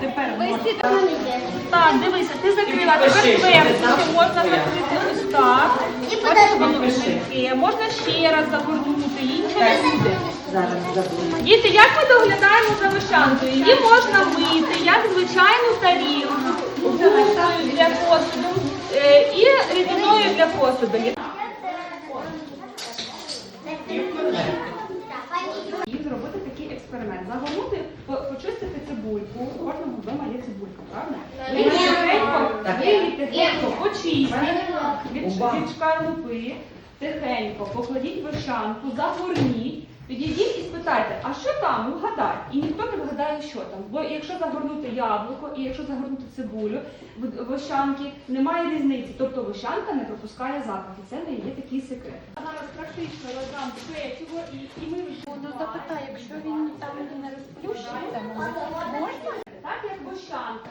Тепер. Так, дивися, ти закрила. Тепер зверху можна закрити ось так. Можна ще раз загорнути, інше не буде. Діти, як ми доглядаємо за вишанкою? Її можна мити, як звичайну тарілку, для посуду е, і рідиною для посуду. І зробити такий експеримент. Загорнути, почистити цибульку. У кожного вдома є цибулька, правда? Ви її тихенько, ви тихенько почистіть від, від шкарлупи, тихенько покладіть вишанку, загорніть. Підійдіть і спитайте, а що там? Вгадай. І ніхто не вгадає, що там. Бо якщо загорнути яблуко і якщо загорнути цибулю в вощанки, немає різниці. Тобто вощанка не пропускає запах. І це не є такий секрет. Зараз практично роздам печиво і, і ми вже Ну запитай, якщо він там не розплющується, можна? так як вощанка